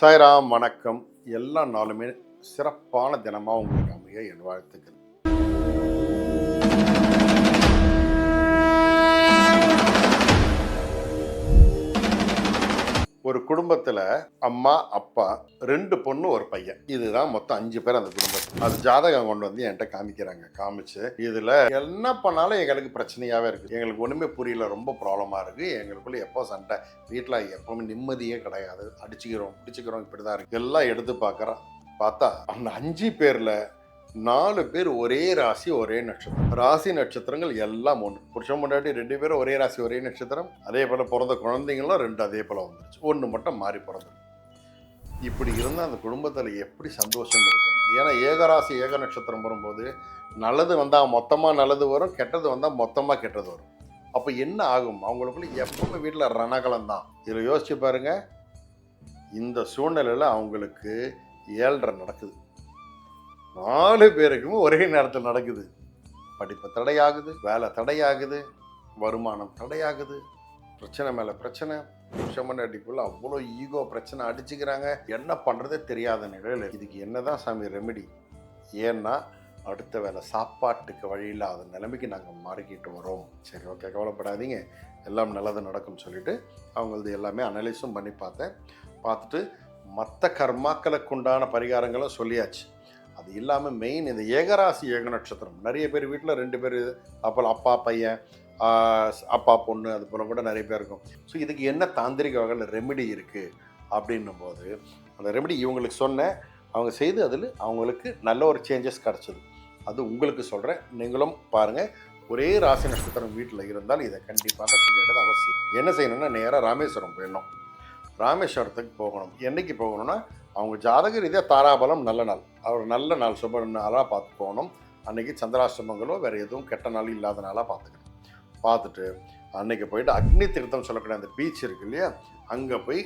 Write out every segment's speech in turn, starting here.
சாய்ராம் வணக்கம். எல்லா நாளுமே சிறப்பான தினமாக உங்களுக்கு அமைய என் வாழ்த்துக்கள். ஒரு குடும்பத்தில் அம்மா அப்பா ரெண்டு பொண்ணு ஒரு பையன். இதுதான் மொத்தம் அஞ்சு பேர் அந்த குடும்பத்தில். அது ஜாதகம் கொண்டு வந்து என்கிட்ட காமிக்கிறாங்க. காமிச்சு இதில் என்ன பண்ணாலும் எங்களுக்கு பிரச்சனையாகவே இருக்குது எங்களுக்கு ஒன்றுமே புரியல. ரொம்ப ப்ராப்ளமாக இருக்குது எங்களுக்குள்ள எப்போ சண்டை? வீட்டில் எப்பவுமே நிம்மதியே கிடையாது. அடிச்சுக்கிறோம் பிடிச்சிக்கிறோம் இப்படி தான் இருக்குது எல்லாம் எடுத்து பார்க்குறோம் பார்த்தா அந்த அஞ்சு பேரில் நாலு பேர் ஒரே ராசி ஒரே நட்சத்திரம். ராசி நட்சத்திரங்கள் எல்லாம் ஒன்று புருஷன் முன்னாடி ரெண்டு பேரும் ஒரே ராசி ஒரே நட்சத்திரம். அதே போல் பிறந்த குழந்தைங்களும் ரெண்டு அதே போல் வந்துருச்சு. ஒன்று மட்டும் மாறி பிறந்தது இப்படி இருந்தால் அந்த குடும்பத்தில் எப்படி சந்தோஷம் இருக்கும்? ஏன்னா ஏகராசி ஏக நட்சத்திரம் வரும்போது நல்லது வந்தால் மொத்தமாக நல்லது வரும் கெட்டது வந்தால் மொத்தமாக கெட்டது வரும். அப்போ என்ன ஆகும்? அவங்களுக்குள்ள எப்பவுமே வீட்டில் ரணகலம் தான். இதில் யோசிச்சு பாருங்கள் இந்த சூழ்நிலையில் அவங்களுக்கு ஏழ்ரை நடக்குது. நாலு பேருக்கும் ஒரே நேரத்தில் நடக்குது. படிப்பு தடையாகுது வேலை தடையாகுது வருமானம் தடையாகுது. பிரச்சனை மேலே பிரச்சனை. புருஷமன்னாட்டிக்குள்ள அவ்வளோ ஈகோ பிரச்சனை அடிச்சுக்கிறாங்க. என்ன பண்ணுறதே தெரியாத நிலையில் இதுக்கு என்னதான் சாமி ரெமெடி ஏன்னா அடுத்த வேலை சாப்பாட்டுக்கு வழி இல்லாத நிலைமைக்கு நாங்கள் மாறிக்கிட்டு வரோம். சரி ஓகே கவலைப்படாதீங்க. எல்லாம் நல்லது நடக்கும்னு சொல்லிட்டு அவங்களது எல்லாமே அனலைஸும் பண்ணி பார்த்தேன். பார்த்துட்டு மற்ற கர்மாக்களுக்கு உண்டான பரிகாரங்களும் சொல்லியாச்சு. அது இல்லாமல் மெயின் இந்த ஏகராசி ஏக நட்சத்திரம். நிறைய பேர் வீட்டில் ரெண்டு பேர் அப்போ அப்பா பையன் அப்பா பொண்ணு அது போல கூட நிறைய பேர் இருக்கும். ஸோ இதுக்கு என்ன தாந்திரிக வகையில் ரெமெடி இருக்குது அப்படின்னும் போது அந்த ரெமெடி இவங்களுக்கு சொன்னேன் அவங்க செய்து அதில் அவங்களுக்கு நல்ல ஒரு சேஞ்சஸ் கிடச்சிது. அது உங்களுக்கு சொல்கிறேன் நீங்களும் பாருங்கள் ஒரே ராசி நட்சத்திரம் வீட்டில் இருந்தால் இதை கண்டிப்பாக செய்ய வேண்டியது அவசியம். என்ன செய்யணும்னா நேராக ராமேஸ்வரம் போயிடணும். ராமேஸ்வரத்துக்கு போகணும். என்னைக்கு போகணும்னா அவங்க ஜாதக ரீதியாக தாராபலம் நல்ல நாள். அவர் நல்ல நாள் சுப நாளாக பார்த்து போகணும். அன்றைக்கி சந்திராஷ்டமங்களோ வேறு எதுவும் கெட்ட நாள் இல்லாத நாளாக பார்த்துக்கணும். பார்த்துட்டு அன்றைக்கி போயிட்டு அக்னி தீர்த்தம் சொல்லக்கூடிய அந்த பீச் இருக்கு இல்லையா? அங்கே போய்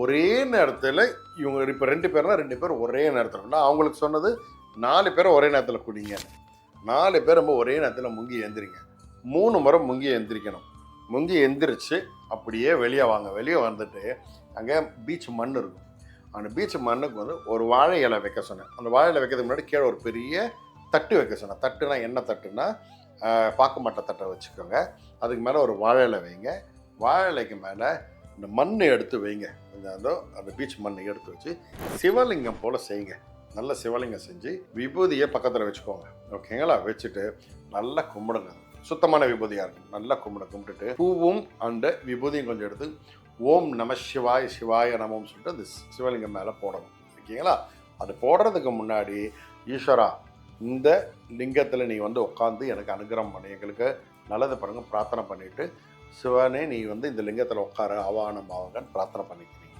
ஒரே நேரத்தில் இவங்க இப்போ ரெண்டு பேர்னா ரெண்டு பேர் ஒரே நேரத்தில். அவங்களுக்கு சொன்னது நாலு பேரை ஒரே நேரத்தில் குடிங்க நாலு பேர் நம்ம ஒரே நேரத்தில் முங்கி எந்திரிங்க மூணு முறை முங்கி எழுந்திரிக்கணும். முந்தி எந்திரிச்சு அப்படியே வெளியே வாங்க. வெளியே வந்துட்டு அங்கே பீச் மண் இருக்கும். அந்த பீச் மண்ணுக்கு வந்து ஒரு வாழை இலை வைக்க சொன்னேன். அந்த வாழை இலை வைக்கிறதுக்கு முன்னாடி கீழே ஒரு பெரிய தட்டு வைக்க சொன்னேன். தட்டுனா என்ன தட்டுனா பாக்கு மட்டை தட்டை வச்சுக்கோங்க. அதுக்கு மேலே ஒரு வாழை இலை வைங்க. வாழை இலைக்கு மேலே இந்த மண் எடுத்து வைங்க. கொஞ்சம் அந்த அந்த பீச் மண்ணை எடுத்து வச்சு சிவலிங்கம் போல் செய்யுங்க. நல்ல சிவலிங்கம் செஞ்சு விபூதியை பக்கத்தில் வச்சுக்கோங்க. ஓகேங்களா? வச்சுட்டு நல்லா கும்பிடுங்க. சுத்தமான விபூதியாக இருக்கும் நல்லா கும்பிட கும்பிட்டுட்டு. பூவும் அந்த விபூதியும் கொஞ்சம் எடுத்து ஓம் நம சிவாய சிவாய நமம்னு சொல்லிட்டு அந்த சிவலிங்கம் மேலே போடணும். ஓகேங்களா? அது போடுறதுக்கு முன்னாடி ஈஸ்வரா இந்த லிங்கத்தில் நீ வந்து உட்காந்து எனக்கு அனுகிரகம் பண்ணி. எங்களுக்கு நல்லது பண்ணுங்க பிரார்த்தனை பண்ணிவிட்டு சிவனே நீ வந்து இந்த லிங்கத்தில் உட்கார அவானம் ஆவங்கன்னு பிரார்த்தனை பண்ணிக்கிறீங்க.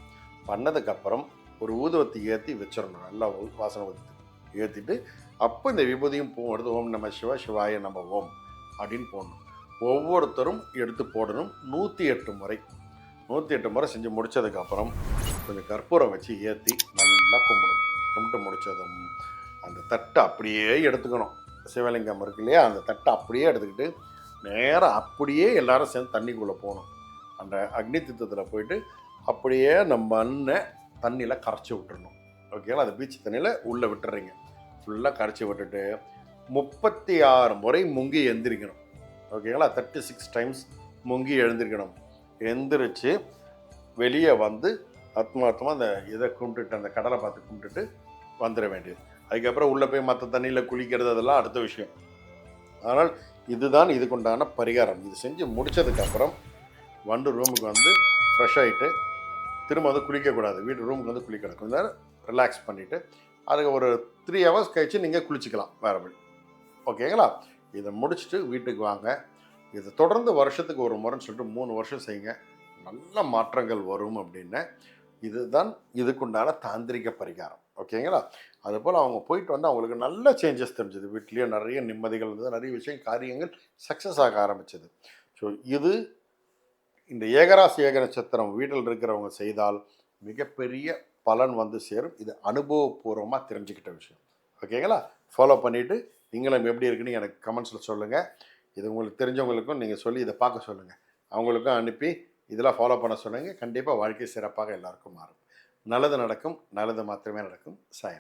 பண்ணதுக்கப்புறம் ஒரு ஊதுவத்தி ஏற்றி வச்சிடணும். நல்லா வாசனை ஊற்றி ஏற்றிட்டு அப்போ இந்த விபூதியும் பூவும் எடுத்து ஓம் நம சிவா சிவாய நம்ம ஓம் அப்படின்னு போடணும். ஒவ்வொருத்தரும் எடுத்து போடணும் நூற்றி எட்டு முறை. நூற்றி எட்டு முறை செஞ்சு முடிச்சதுக்கப்புறம் கொஞ்சம் கற்பூரம் வச்சு ஏற்றி நல்லா கும்பிடணும். கும்பிட்டு முடிச்சதும் அந்த தட்டை அப்படியே எடுத்துக்கணும். சிவலிங்கம் இருக்கு இல்லையா? அந்த தட்டை அப்படியே எடுத்துக்கிட்டு நேராக அப்படியே எல்லாரும் சேர்ந்து தண்ணிக்குள்ளே போகணும். அந்த அக்னி தித்தத்தில் போயிட்டு அப்படியே நம்ம மண்ணை தண்ணியில் கரைச்சி விட்டுறணும். ஓகேங்களா? அந்த பீச் தண்ணியில் உள்ளே விட்டுறீங்க. ஃபுல்லாக கரைச்சி விட்டுட்டு முப்பத்தி ஆறு முறை முங்கி எந்திரிக்கணும். ஓகேங்களா? தேர்ட்டி சிக்ஸ் டைம்ஸ் முங்கி எழுந்திருக்கணும். எந்திரிச்சு வெளியே வந்து ஆத்மார்த்தமாக அந்த இதை கும்பிட்டுட்டு அந்த கடலை பார்த்து கும்பிட்டுட்டு வந்துட வேண்டியது. அதுக்கப்புறம் உள்ளே போய் மற்ற தண்ணியில் குளிக்கிறது அதெல்லாம் அடுத்த விஷயம். ஆனால் இதுதான் இதுக்குண்டான பரிகாரம். இது செஞ்சு முடிச்சதுக்கப்புறம் வந்து ரூமுக்கு வந்து ஃப்ரெஷ் ஆகிட்டு திரும்ப வந்து குளிக்கக்கூடாது. வீட்டு ரூமுக்கு வந்து குளிக்கணும். கொஞ்சம் நேரம் ரிலாக்ஸ் பண்ணிவிட்டு அதுக்கு ஒரு த்ரீ ஹவர்ஸ் கழிச்சு நீங்கள் குளிச்சுக்கலாம் வேறு வழி ஓகேங்களா? இதை முடிச்சுட்டு வீட்டுக்கு வாங்க. இதை தொடர்ந்து வருஷத்துக்கு ஒரு முறைன்னு சொல்லிட்டு மூணு வருஷம் செய்யுங்க. நல்ல மாற்றங்கள் வரும் அப்படின்னு. இதுதான் இதுக்குண்டான தாந்திரிக பரிகாரம். ஓகேங்களா? அதுபோல் அவங்க போயிட்டு வந்து அவங்களுக்கு நல்ல சேஞ்சஸ் தெரிஞ்சது. வீட்லேயே நிறைய நிம்மதிகள் இருந்தது. நிறைய விஷயம் காரியங்கள் சக்ஸஸ் ஆக ஆரம்பிச்சது. ஸோ இது இந்த ஏகராசி ஏக நட்சத்திரம் வீட்டில் இருக்கிறவங்க செய்தால் மிகப்பெரிய பலன் வந்து சேரும். இது அனுபவபூர்வமாக தெரிஞ்சுக்கிட்ட விஷயம். ஓகேங்களா? ஃபாலோ பண்ணிவிட்டு நீங்களும் எப்படி இருக்குன்னு எனக்கு கமெண்ட்ஸில் சொல்லுங்கள் இது உங்களுக்கு தெரிஞ்சவங்களுக்கும் நீங்கள் சொல்லி இதை பார்க்க சொல்லுங்கள் அவங்களுக்கும் அனுப்பி இதெல்லாம் ஃபாலோ பண்ண சொல்லுங்கள் கண்டிப்பாக வாழ்க்கை சிறப்பாக எல்லாருக்கும் மாறும். நல்லது நடக்கும் நல்லது மாத்திரமே நடக்கும். சாயம்